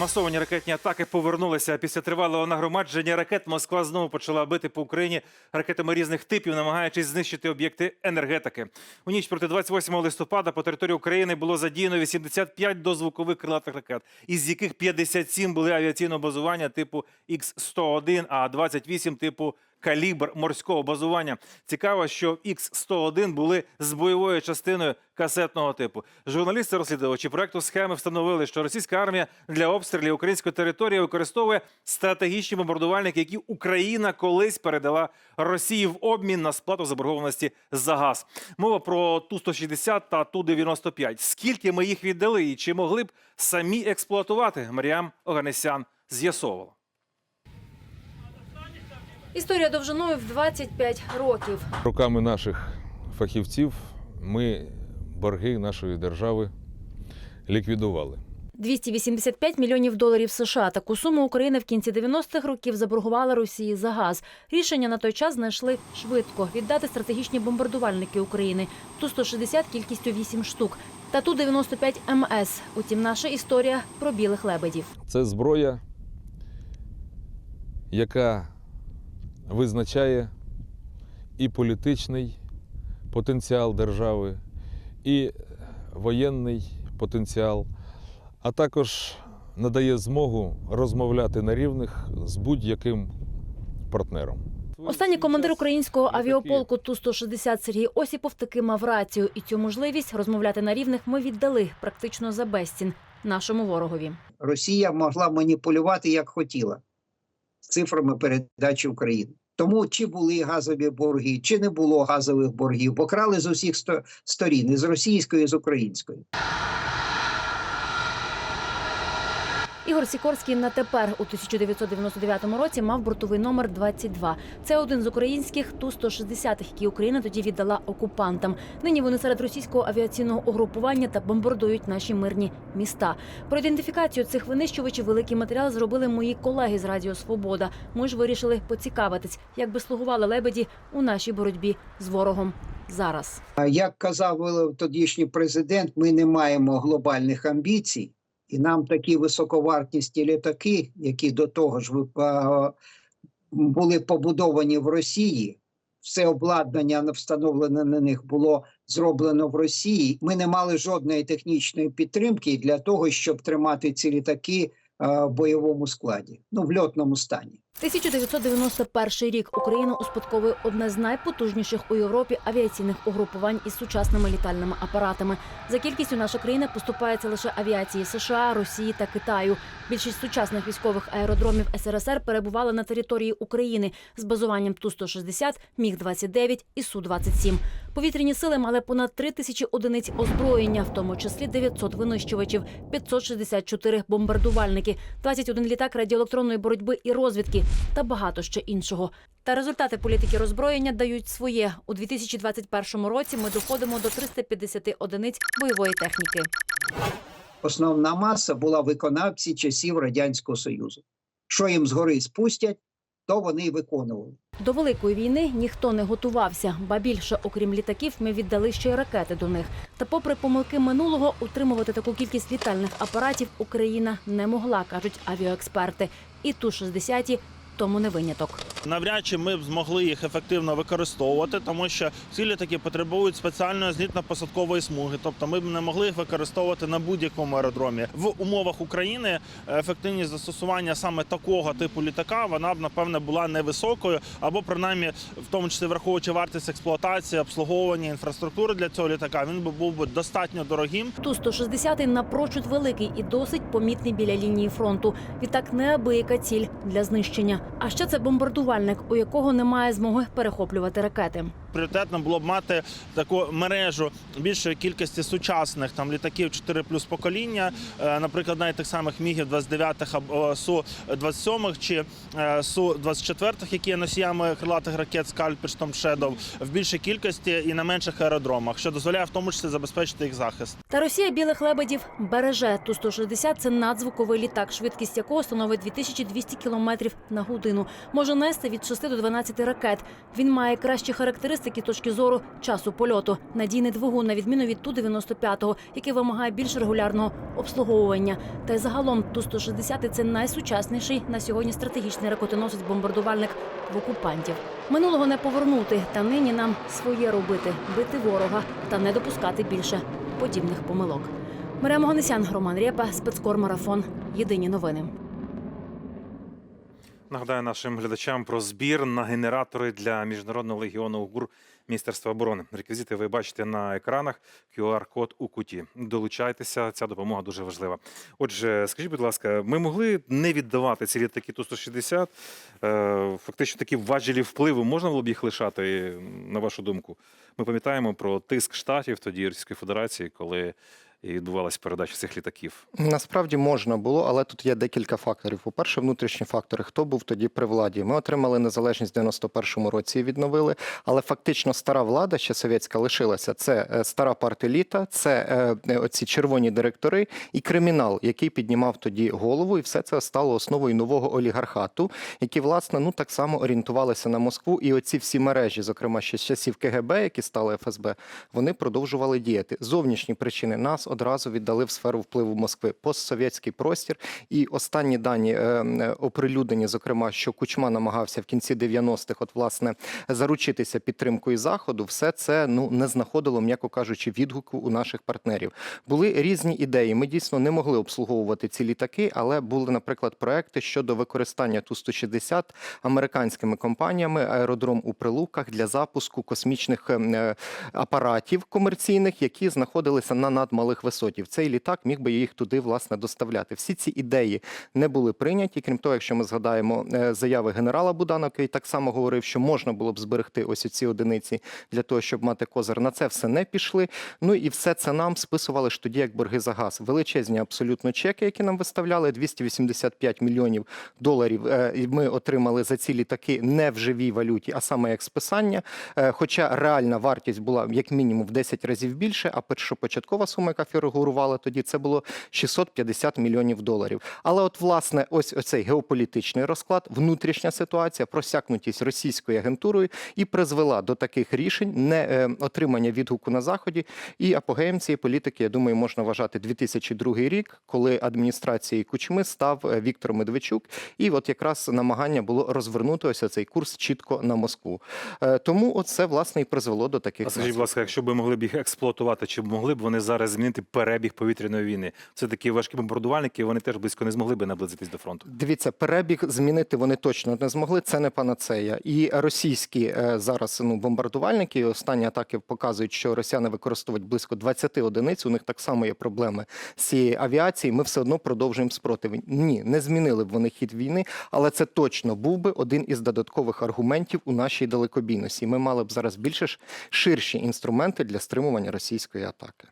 Масовані ракетні атаки повернулися після тривалого нагромадження ракет. Москва знову почала бити по Україні ракетами різних типів, намагаючись знищити об'єкти енергетики. У ніч проти 28 листопада по території України було задіяно 85 дозвукових крилатих ракет, із яких 57 були авіаційного базування типу Х-101, а 28 типу калібр морського базування. Цікаво, що Х-101 були з бойовою частиною касетного типу. Журналісти-розслідувачі проекту схеми встановили, що російська армія для обстрілів української території використовує стратегічні бомбардувальники, які Україна колись передала Росії в обмін на сплату заборгованості за газ. Мова про Ту-160 та Ту-95. Скільки ми їх віддали і чи могли б самі експлуатувати? Маріам Оганесян з'ясовувала. Історія довжиною в 25 років. Руками наших фахівців ми борги нашої держави ліквідували. 285 мільйонів доларів США. Таку суму Україна в кінці 90-х років заборгувала Росії за газ. Рішення на той час знайшли швидко віддати стратегічні бомбардувальники України. Ту-160 кількістю 8 штук. Та Ту-95 МС. Утім, наша історія про білих лебедів. Це зброя, яка визначає і політичний потенціал держави, і воєнний потенціал, а також надає змогу розмовляти на рівних з будь-яким партнером. Останній командир українського авіаполку Ту-160 Сергій Осіпов таки мав рацію. І цю можливість розмовляти на рівних ми віддали практично за безцін нашому ворогові. Росія могла маніпулювати як хотіла цифрами передачі України. Тому чи були газові борги, чи не було газових боргів, бо крали з усіх сто- сторін, з російської, з української. Ігор Сікорський на тепер у 1999 році мав бортовий номер 22. Це один з українських Ту-160, які Україна тоді віддала окупантам. Нині вони серед російського авіаційного угрупування та бомбардують наші мирні міста. Про ідентифікацію цих винищувачів великий матеріал зробили мої колеги з Радіо Свобода. Ми ж вирішили поцікавитись, як би слугували лебеді у нашій боротьбі з ворогом зараз. Як казав е, тодішній президент, ми не маємо глобальних амбіцій, і нам такі високовартісні літаки, які до того ж були побудовані в Росії. Все обладнання на- встановлене на них було зроблено в Росії. Ми не мали жодної технічної підтримки для того, щоб тримати ці літаки в бойовому складі, ну в льотному стані. 1991 рік Україна успадковує одне з найпотужніших у Європі авіаційних угрупувань із сучасними літальними апаратами. За кількістю наша країна поступається лише авіації США, Росії та Китаю. Більшість сучасних військових аеродромів СРСР перебували на території України з базуванням Ту-160, Міг-29 і Су-27. Повітряні сили мали понад 3 тисячі одиниць озброєння, в тому числі 900 винищувачів, 564 бомбардувальники, 21 літак радіоелектронної боротьби і розвідки та багато ще іншого. Та результати політики роззброєння дають своє. У 2021 році ми доходимо до 350 одиниць бойової техніки. Основна маса була виконавці часів Радянського Союзу. Що їм згори спустять, то вони й виконували. До великої війни ніхто не готувався, ба більше, окрім літаків, ми віддали ще й ракети до них. Та, попри помилки минулого, утримувати таку кількість літальних апаратів Україна не могла, кажуть авіаексперти. І ту 60 тому не виняток. Навряд чи ми б змогли їх ефективно використовувати, тому що ці літаки потребують спеціальної злітно-посадкової смуги. Тобто ми б не могли їх використовувати на будь-якому аеродромі. В умовах України ефективність застосування саме такого типу літака вона б напевне була невисокою, або принаймні, в тому числі враховуючи вартість експлуатації, обслуговування інфраструктури для цього літака, він би був би достатньо дорогим. Ту 160 напрочуд великий і досить помітний біля лінії фронту. Відтак неабияка ціль для знищення. А ще це бомбардувальник, у якого немає змоги перехоплювати ракети. Пріоритетно було б мати таку мережу більшої кількості сучасних там літаків 4 плюс покоління, е, наприклад, навіть тих самих мігів 29 або су 27 чи е, су 24 які є носіями крилатих ракет Скальп Штом Шедов в більшій кількості і на менших аеродромах, що дозволяє в тому числі забезпечити їх захист. Та Росія білих лебедів береже. Ту 160 – це надзвуковий літак, швидкість якого становить 2200 км на годину. Може нести від 6 до 12 ракет. Він має кращі характеристики точки зору часу польоту. Надійний двигун, на відміну від Ту-95, який вимагає більш регулярного обслуговування. Та й загалом Ту-160 – це найсучасніший на сьогодні стратегічний ракетоносець-бомбардувальник в окупантів. Минулого не повернути, та нині нам своє робити, бити ворога та не допускати більше подібних помилок. Марія Моганесян, Роман Рєпа, спецкор Марафон. Єдині новини. Нагадаю нашим глядачам про збір на генератори для міжнародного легіону ГУР Міністерства оборони. Реквізити ви бачите на екранах. QR-код у куті. Долучайтеся, ця допомога дуже важлива. Отже, скажіть, будь ласка, ми могли не віддавати ці літаки Ту-160? Е, Фактично такі важелі впливу можна було б їх лишати, на вашу думку? Ми пам'ятаємо про тиск штатів тоді Російської Федерації, коли і відбувалася передача цих літаків. Насправді можна було, але тут є декілька факторів. По-перше, внутрішні фактори. Хто був тоді при владі? Ми отримали незалежність в 91-му році і відновили. Але фактично стара влада, ще совєтська, лишилася. Це е, стара партеліта, це е, оці червоні директори і кримінал, який піднімав тоді голову, і все це стало основою нового олігархату, які власне ну так само орієнтувалися на Москву. І оці всі мережі, зокрема ще з часів КГБ, які стали ФСБ, вони продовжували діяти. Зовнішні причини нас одразу віддали в сферу впливу Москви, постсовєтський простір. І останні дані е, е, оприлюднені, зокрема, що Кучма намагався в кінці 90-х, от власне, заручитися підтримкою заходу, все це ну не знаходило, м'яко кажучи, відгуку у наших партнерів. Були різні ідеї. Ми дійсно не могли обслуговувати ці літаки, але були, наприклад, проекти щодо використання Ту-160 американськими компаніями аеродром у Прилуках для запуску космічних е, апаратів комерційних, які знаходилися на надмалих висотів. Цей літак міг би їх туди власне доставляти. Всі ці ідеї не були прийняті. Крім того, якщо ми згадаємо е, заяви генерала Будана, який так само говорив, що можна було б зберегти ось ці одиниці для того, щоб мати козир. На це все не пішли. Ну і все це нам списували ж тоді як борги за газ. Величезні абсолютно чеки, які нам виставляли 285 мільйонів доларів. е, Ми отримали за ці літаки не в живій валюті, а саме як списання. Е, Хоча реальна вартість була як мінімум в 10 разів більше, а першопочаткова сума, яка фігурувала тоді, це було 650 мільйонів доларів. Але от власне, ось оцей геополітичний розклад, внутрішня ситуація, просякнутість російською агентурою і призвела до таких рішень, не е, отримання відгуку на заході. І апогеєм цієї політики, я думаю, можна вважати 2002 рік, коли адміністрацією Кучми став е, Віктор Медведчук, і от якраз намагання було розвернути ось цей курс чітко на Москву. Е, Тому оце власне і призвело до таких А скажіть, будь ласка, якщо б могли б їх експлуатувати, чи могли б вони зараз змінити перебіг повітряної війни? Це такі важкі бомбардувальники, вони теж близько не змогли би наблизитись до фронту. Дивіться, перебіг змінити вони точно не змогли. Це не панацея. І російські е, зараз ну бомбардувальники. Останні атаки показують, що росіяни використовують близько 20 одиниць. У них так само є проблеми з цієї авіації. Ми все одно продовжуємо спротив. Ні, не змінили б вони хід війни, але це точно був би один із додаткових аргументів у нашій далекобійності. Ми мали б зараз більше ширші інструменти для стримування російської атаки.